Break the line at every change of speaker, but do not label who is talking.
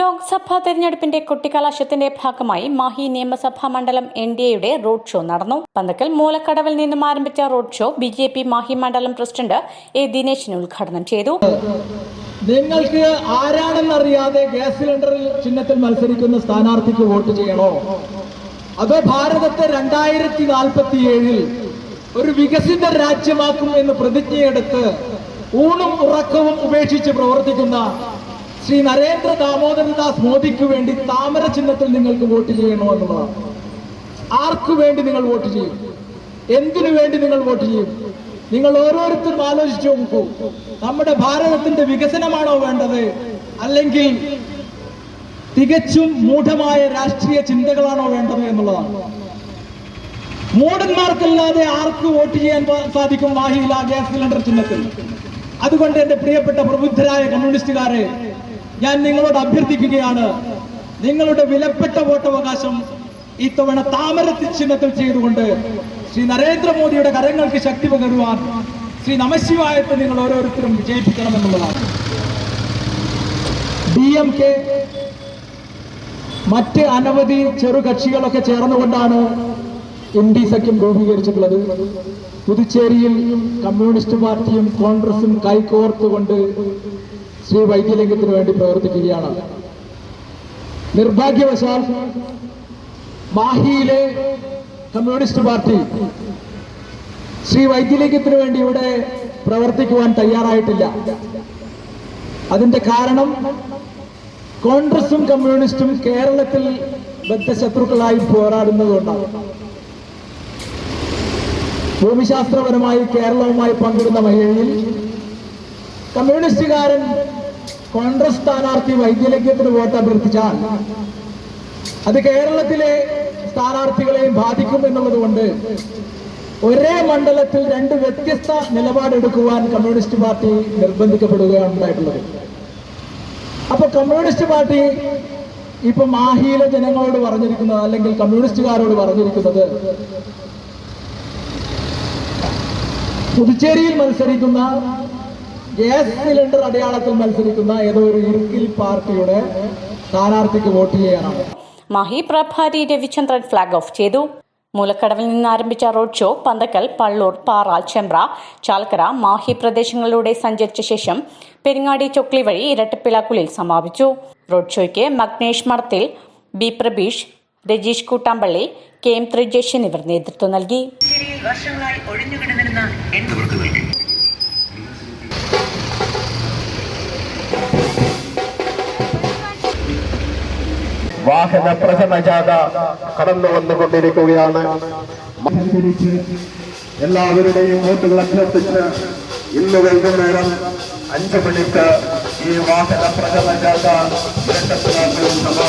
ലോക്സഭാ തെരഞ്ഞെടുപ്പിന്റെ കൊട്ടിക്കലാശത്തിന്റെ ഭാഗമായി മാഹി നിയമസഭാ മണ്ഡലം എൻ ഡി എയുടെ റോഡ് ഷോ നടന്നു. പന്തക്കൽ മൂലക്കടവിൽ നിന്നും ആരംഭിച്ച road show B J P Mahe മണ്ഡലം പ്രസിഡന്റ് എ ദിനേശിന് ഉദ്ഘാടനം ചെയ്തു.
നിങ്ങൾക്ക് ആരാണെന്നറിയാതെ ഗ്യാസ് സിലിണ്ടറിൽ ചിഹ്നത്തിൽ മത്സരിക്കുന്ന സ്ഥാനാർത്ഥിക്ക് വോട്ട് ചെയ്യണോ? അതോ ഭാരതത്തെ രണ്ടായിരത്തി നാൽപ്പത്തി ഏഴിൽ ഒരു വികസിത രാജ്യമാക്കും എന്ന് പ്രതിജ്ഞയെടുത്ത് ഊണും ഉറക്കവും ഉപേക്ഷിച്ച് പ്രവർത്തിക്കുന്ന ശ്രീ നരേന്ദ്ര ദാമോദരദാസ് മോദിക്ക് വേണ്ടി താമര ചിഹ്നത്തിൽ നിങ്ങൾക്ക് വോട്ട് ചെയ്യണോ എന്നുള്ളതാണ്. ആർക്കു വേണ്ടി നിങ്ങൾ വോട്ട് ചെയ്യും? എന്തിനു വേണ്ടി നിങ്ങൾ വോട്ട് ചെയ്യും? നിങ്ങൾ ഓരോരുത്തരും ആലോചിച്ചു നോക്കൂ. നമ്മുടെ ഭാരതത്തിന്റെ വികസനമാണോ വേണ്ടത്? അല്ലെങ്കിൽ തികച്ചും മൂഢമായ രാഷ്ട്രീയ ചിന്തകളാണോ വേണ്ടത് എന്നുള്ളതാണ്. മൂഢന്മാർക്കല്ലാതെ ആർക്ക് വോട്ട് ചെയ്യാൻ സാധിക്കും? സാധിക്കും ആ ഗ്യാസ് സിലിണ്ടർ ചിഹ്നത്തിൽ. അതുകൊണ്ട് എന്റെ പ്രിയപ്പെട്ട പ്രബുദ്ധരായ കമ്മ്യൂണിസ്റ്റുകാരെ ഞാൻ നിങ്ങളോട് അഭ്യർത്ഥിക്കുകയാണ് നിങ്ങളുടെ വിലപ്പെട്ട വോട്ടവകാശം ഇത്തവണ താമര ചിഹ്നത്തിൽ ചെയ്തുകൊണ്ട് ശ്രീ നരേന്ദ്രമോദിയുടെ കരങ്ങൾക്ക് ശക്തി പകരുവാൻ ശ്രീ നമശിവായത്തെ നിങ്ങൾ ഓരോരുത്തരും വിജയിപ്പിക്കണമെന്നുള്ളതാണ്. ഡി എം കെ മറ്റ് അനവധി ചെറു കക്ഷികളൊക്കെ ചേർന്നുകൊണ്ടാണ് ഇന്ത്യ സഖ്യം രൂപീകരിച്ചിട്ടുള്ളത് പുതുച്ചേരിയിൽ കമ്മ്യൂണിസ്റ്റ് പാർട്ടിയും കോൺഗ്രസും കൈകോർത്തുകൊണ്ട് ശ്രീ വൈദ്യലിംഗത്തിന് വേണ്ടി പ്രവർത്തിക്കുകയാണ്. നിർഭാഗ്യവശാൽ മാഹിയിലെ കമ്മ്യൂണിസ്റ്റ് പാർട്ടി ശ്രീ വൈദ്യലിംഗത്തിന് വേണ്ടി ഇവിടെ പ്രവർത്തിക്കുവാൻ തയ്യാറായിട്ടില്ല. അതിന്റെ കാരണം കോൺഗ്രസും കമ്മ്യൂണിസ്റ്റും കേരളത്തിൽ ബദ്ധശത്രുക്കളായി പോരാടുന്നതുകൊണ്ടാണ്. ഭൂമിശാസ്ത്രപരമായി കേരളവുമായി പങ്കിടുന്ന മഹിഴയിൽ കമ്മ്യൂണിസ്റ്റുകാരൻ കോൺഗ്രസ് സ്ഥാനാർത്ഥി വൈദ്യലക്ഷ്യത്തിന് വോട്ട് അഭ്യർത്ഥിച്ചാൽ അത് കേരളത്തിലെ സ്ഥാനാർത്ഥികളെയും ബാധിക്കും എന്നുള്ളത് കൊണ്ട് ഒരേ മണ്ഡലത്തിൽ രണ്ട് വ്യത്യസ്ത നിലപാടെടുക്കുവാൻ കമ്മ്യൂണിസ്റ്റ് പാർട്ടി നിർബന്ധിക്കപ്പെടുകയാണ് ഉണ്ടായിട്ടുള്ളത്. അപ്പൊ കമ്മ്യൂണിസ്റ്റ് പാർട്ടി ഇപ്പൊ മാഹിയിലെ ജനങ്ങളോട് പറഞ്ഞിരിക്കുന്നത് അല്ലെങ്കിൽ കമ്മ്യൂണിസ്റ്റുകാരോട് പറഞ്ഞിരിക്കുന്നത് പുതുച്ചേരിയിൽ മത്സരിക്കുന്ന ഗ്യാസ് സിലിണ്ടർ അടയാളത്തിൽ മത്സരിക്കുന്ന ഏതോ ഒരു ഇർക്കിൽ പാർട്ടിയുടെ സ്ഥാനാർത്ഥിക്ക് വോട്ട് ചെയ്യാനാണ്
മഹി പ്രഭാരി രവിചന്ദ്രൻ ഫ്ളാഗ് ഓഫ് ചെയ്തു. മൂലക്കടവിൽ നിന്ന് ആരംഭിച്ച റോഡ് ഷോ പന്തക്കൽ പള്ളൂർ പാറാൽ ചെമ്പ്ര ചാൽക്കര മാഹി പ്രദേശങ്ങളിലൂടെ സഞ്ചരിച്ച ശേഷം പെരിങ്ങാടി ചൊക്ലി വഴി ഇരട്ടപ്പിളാക്കുലിൽ സമാപിച്ചു. റോഡ് ഷോയ്ക്ക് Magnesh Madathil B Prabeesh Rajeesh Koottampally K M Thrijesh എന്നിവർ നേതൃത്വം നൽകി.
വർഷങ്ങളായി ഒഴിഞ്ഞുകിടന്നിരുന്ന
വാഹന പ്രഥമജാഥ ജാഥ കടന്നു വന്നുകൊണ്ടിരിക്കുകയാണ്
എല്ലാവരുടെയും വോട്ടുകൾ അഭ്യർത്ഥിച്ച്
ഇന്ന് വൈകുന്നേരം അഞ്ച് മണിക്ക് ഈ വാഹന പ്രഥമജാഥ സമാപിക്കും